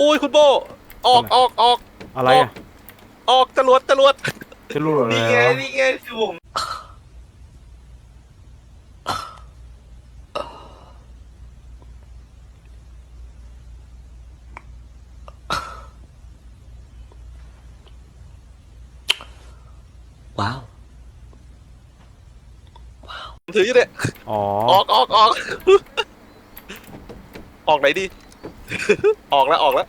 อกออกออกอะไรอะออกจรวดจรวดจะรู้อะไรนี่ไงวะนี่ไงคือผมว้าวผมถืออยู่เนี่ยอ๋อออกออกออกออกไหนดี ออกแล้วออกแล้ว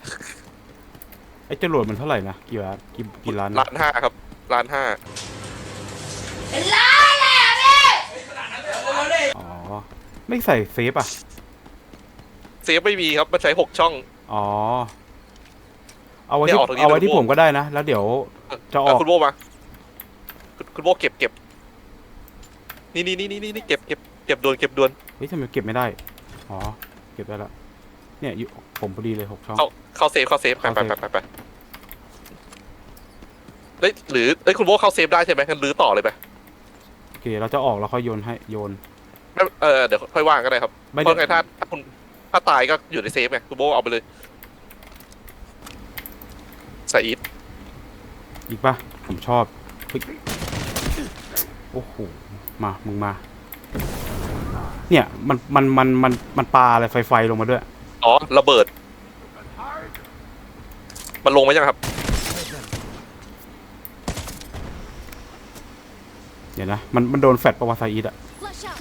ไอ้จรวดมันเท่าไหร่นะกี่ล้านกี่กี่ล้านล้านะนห้าครับล้านห้าอ๋อไม่ใส่เซฟอะเซฟไม่มีครับมันใช้หกช่อง อ๋อเอาไว้เนี่ยที่ออกตรงนี้เอาไว้เลยที่พวกผมก็ได้นะ แล้วเดี๋ยว จะออกเคุณโบมาคุณคุณโบเก็บเก็บนี่นี่นี่นี่นี่เก็บเก็บเก็บดวนเก็บดวน เฮ้ยทำไมเก็บไม่ได้ อ๋อ เก็บได้แล้ว เนี่ยอยู่ผมพอดีเลยหกช่องเข้าเข้าเซฟเข้าเซฟไปเข้าไปเซฟไปไปไปเฮ้ยหรือเอ้ยคุณโบเข้าเซฟได้ใช่ไหมงั้นรื้อต่อเลยไปโอเค เราจะออกแล้วค่อยโยนให้โยน ไม่เออเดี๋ยวค่อยว่างก็ได้ครับไม่เพได้ ราะไงถ้าถ้าคุณถ้าตายก็อยู่ในเซฟไงคุณโบเอาไปเลยใส่อีทอีกปะผมชอบเฮ้ยโอ้โห มา มึงมา เนี่ย มัน มัน มัน มัน มันปลาอะไรไฟไฟลงมาด้วย อ๋อระเบิด มันลงไหมยังครับ เดี๋ยวนะ มันมันโดนแฟดประวัติศาสตร์อีทอะ Flush out.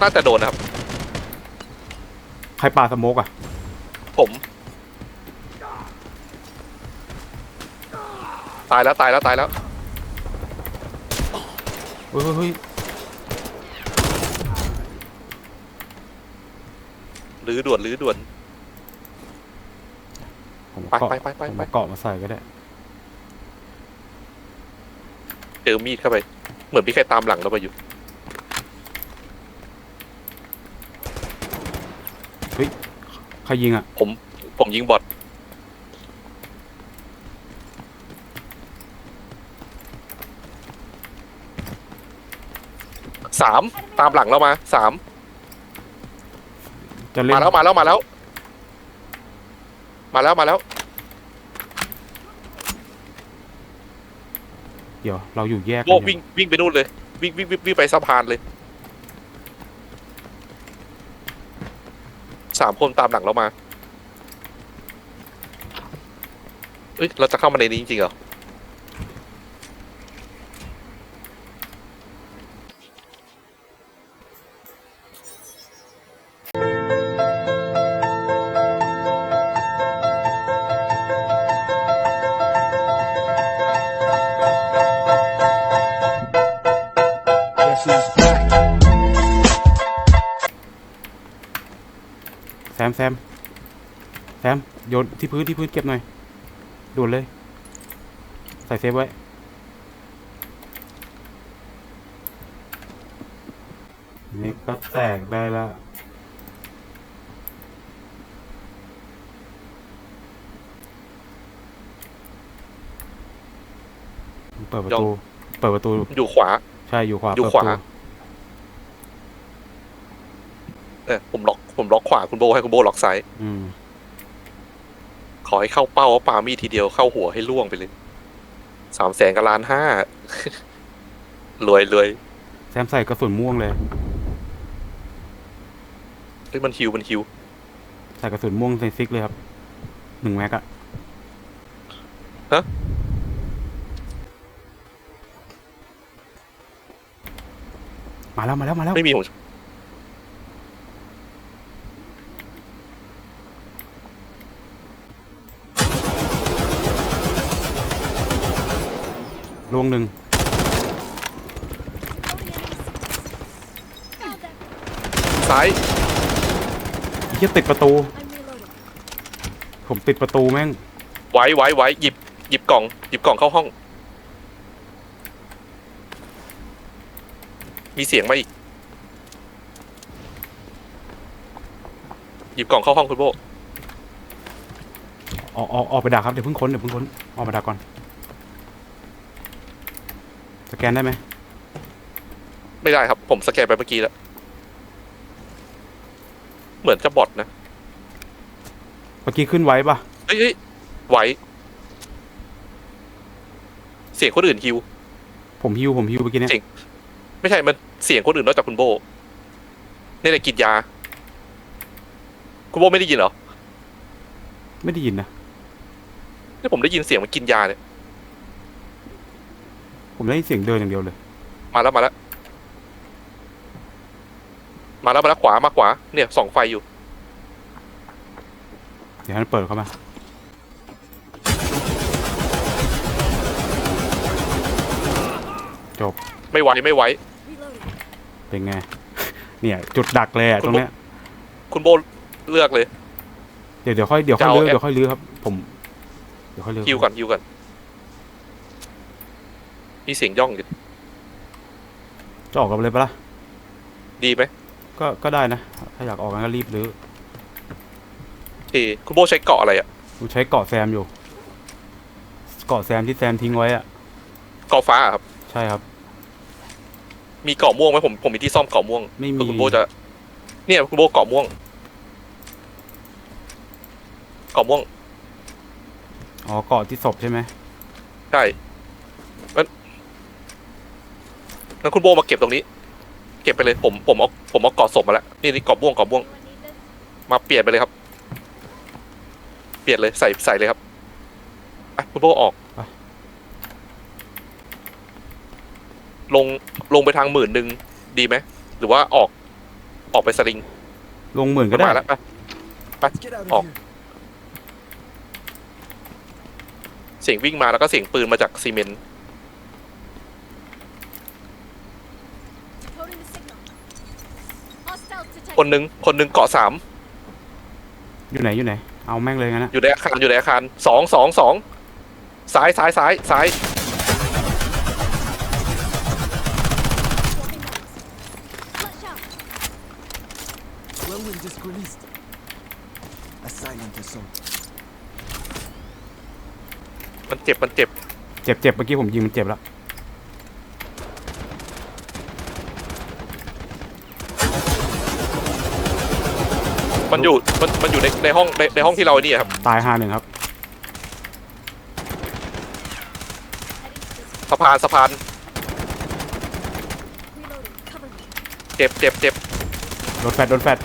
น่าจะโดนนะครับ ใครปลาสโมกอะผมตายแล้วตายแล้วตายแล้ว เฮ้ยเฮ้ยเฮ้ยรื้อด่วนรื้อด่วน ผมไปเอาเกาะไปไปไปผมไปเอาเกาะมาใส่ก็ได้ เจอมีดเข้าไป เหมือนมีใครตามหลังเราไปอยู่ ใครยิงอะผมผมยิงบอทสามตามหลังเรามาสามจะเล่นมาแล้วมาแล้วมาแล้ว มาแล้วมาแล้ว เดี๋ยวเราอยู่แยกโบกันอยู่วิ่งวิ่งไปนู่นเลย วิ่งวิ่งวิ่งวิ่งไปสะพานเลยสามคนตามหลังเรามาเอ้ยเราจะเข้ามาในนี้จริงๆเหรอ แซมแซมแซมโยนที่พื้นที่พื้นเก็บหน่อยด่วนเลย ใส่เซฟไว้ นี่ก็แตกได้แล้วเปิดประตู เปิดประตู อยู่ขวาใช่อยู่ขวาอยู่เปิดขวาประตูเออผมล็อกผมล็อกขวาคุณโบให้คุณโบล็อกซ้ายอืม ขอให้เข้าเป้าว่าปามีดทีเดียวเข้าหัวให้ล่วงไปเลยสามแสนกับล้านห้ารวยรวยแซมใส่กระสุนม่วงเลยเฮ้ยมันฮิวมันฮิวใส่กระสุนม่วงใส่ซิกเลยครับหนึ่งแม็กอะฮะ มาแล้วมาแล้วมาแล้วไม่มีผมลวงหนึ่ง Found them. ซ้ายไอ้เหี้ยติดประตู I'm reloading. ผมติดประตูแม่ง ไว้ไว้ไว้หยิบ หยิบกล่อง หยิบกล่องเข้าห้อง มีเสียงมาอีก หยิบกล่องเข้าห้องคุณโบ ออกออกออกไปดักครับเดี๋ยวเพิ่งค้นเดี๋ยวเพิ่งค้นออกไปดักก่อน สแกนได้ไหมไม่ได้ครับ ผมสแกนไปเมื่อกี้แล้ว เหมือนจะบอทนะ เมื่อกี้ขึ้นไว้ปะเฮ้ยเฮ้ยไหว เสียงคนอื่นฮิว ผมฮิวผมฮิวเมื่อกี้เนี่ยจริง ไม่ใช่มันเสียงคนอื่นนอกจากคุณโบนี่แหละกินยา คุณโบไม่ได้ยินเหรอไม่ได้ยินนะนี่ผมได้ยินเสียงมันกินยาเนี่ยผมได้ยินเสียงเดินอย่างเดียวเลย มาแล้วมาแล้ว มาแล้วมาแล้วขวามาขวา เนี่ยส่องไฟอยู่ เดี๋ยวให้มันเปิดเข้ามาจบไม่ไหวไม่ไหว Reloading. เป็นไง เนี่ย จุดดักเลยอะคุตณรงเนี้ยคุณโบเลือกเลย เดี๋ยวเดี๋ยวค่อยเดี๋ยวค่อยจะเอาลื้อแอปเดี๋ยวค่อยลื้อครับ ผมเดี๋ยวค่อยลื้อฮิวก่อนฮิวก่อนมีเสียงย่องอยู่จะออกกันเลยปะล่ะดีไหมก็ก็ได้นะ ถ้าอยากออกกันก็รีบลื้อเอคุณโบใช้เกาะอะไรอะผมใช้เกาะแซมอยู่ เกาะแซมที่แซมทิ้งไว้อะเกาะฟ้าอะครับ ใช่ครับ มีเกาะม่วงไหมผมผมมีที่ซ่อมเกาะม่วงไม่มี เผื่อคุณโบจะ เนี่ยคุณโบเกาะม่วงเกาะม่วงอ๋อเกาะที่ศพใช่ไหมใช่งั้นงั้นคุณโบมาเก็บตรงนี้ เก็บไปเลยผมผมเอาผมเอาเกาะศพมาแล้วนี่นี่เกาะม่วงเกาะม่วง มาเปลี่ยนไปเลยครับ เปลี่ยนเลยใส่ใส่เลยครับไปคุณโบออก ลงลงไปทางหมื่นหนึ่งดีไหมหรือว่าออกออกไปสลิงลงหมื่นก็ได้ มาแล้วไป Let's get out of Oh. here. เสียงวิ่งมาแล้วก็เสียงปืนมาจากซีเมนต์ Decoding the signal. Hostile คน detected. หนึ่งคนหนึ่งเกาะสามอยู่ไหนอยู่ไหน เอาแม่งเลยงั้นนะอยู่ในอาคารอยู่ในอาคารสองสองสองซ้ายซ้ายซ้ายซ้าย เจ็บมันเจ็บเจ็บเจ็บเมื่อกี้ผมยิงมันเจ็บแล้ว มันอยู่มันมันอยู่ในในห้องในในห้องที่เราไอ้นี่ครับตายห้าหนึ่งครับ Heading to this. สะพานสะพาน Reloading. Cover me. เจ็บเจ็บเจ็บโดนแฟดโดนแฟด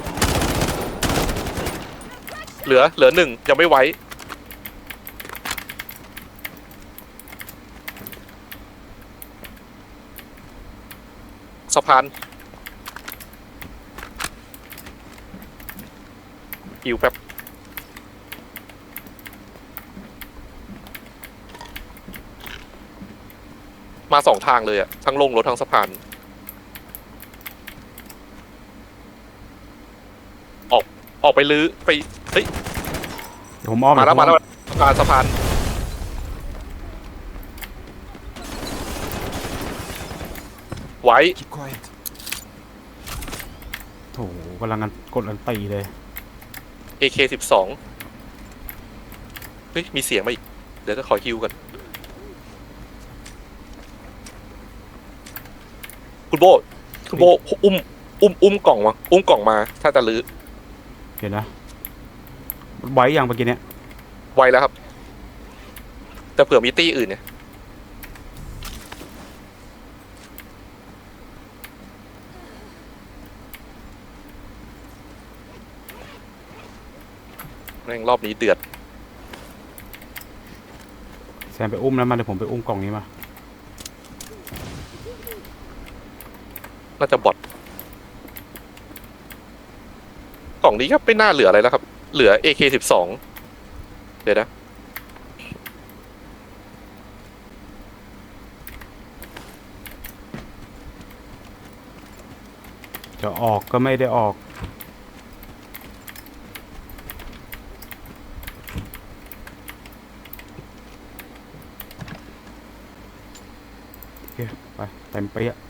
เหลือเหลือหนึ่งยังไม่ไหว สะพานฮิวแป๊บมาสองทางเลยอะทั้งลงรถทั้งสะพาน ออกออกไปลื้อไป เฮ้ยเดี๋ยวผมอ้อมมาแล้วเดี๋มายวผแล้วสะพานสะพาน ไว้ Keep quiet. โถกำลังกันกดอันตีเลย AK สิบสองเฮ้ย มีเสียงมาอีก เดี๋ยวจะขอฮิวกัน คุณโบ คุณโบ อุ้ม อุ้ม อุ้มกล่องมา อุ้มกล่องมา ถ้าจะลื้อเห็นนะไว้ยังเมื่อกี้เนี่ยไวแล้วครับ แต่เผื่อมีตี้อื่นเนี่ย แม่งรอบนี้เดือด แซมไปอุ้มแล้วมาเดี๋ยวผมไปอุ้มกล่องนี้มา น่าจะบอทกล่องนี้ก็ไม่น่าเหลืออะไรแล้วครับ เหลือ AK สิบสองเดี๋ยวนะ จะออกก็ไม่ได้ออก โอเค